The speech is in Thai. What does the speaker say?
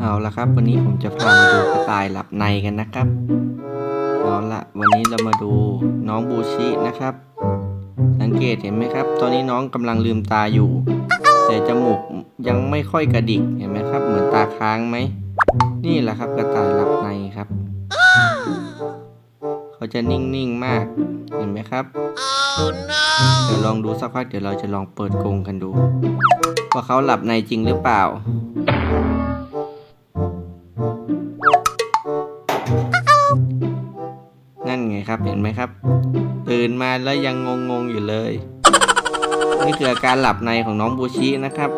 เอาละครับ วันนี้ผมจะพามาดูกระต่ายหลับในกันนะครับเอาละวันนี้เรามาดูน้องบูชินะครับ สังเกตเห็นไหมครับ ตอนนี้น้องกำลังลืมตาอยู่ แต่จมูกยังไม่ค่อยกระดิกเห็นไหมครับ เหมือนตาค้างไหมนี่แหละครับกระต่ายหลับในครับ เขาจะนิ่งๆมากเห็นไหมครับเดี๋ยวลองดูสักพักเดี๋ยวเราจะลองเปิดกรงกันดูว่าเขาหลับในจริงหรือเปล่า ครับเห็นไหมครับ ตื่นมาแล้วยังงงงอยู่เลย นี่คืออาการหลับในของน้องบูชินะครับ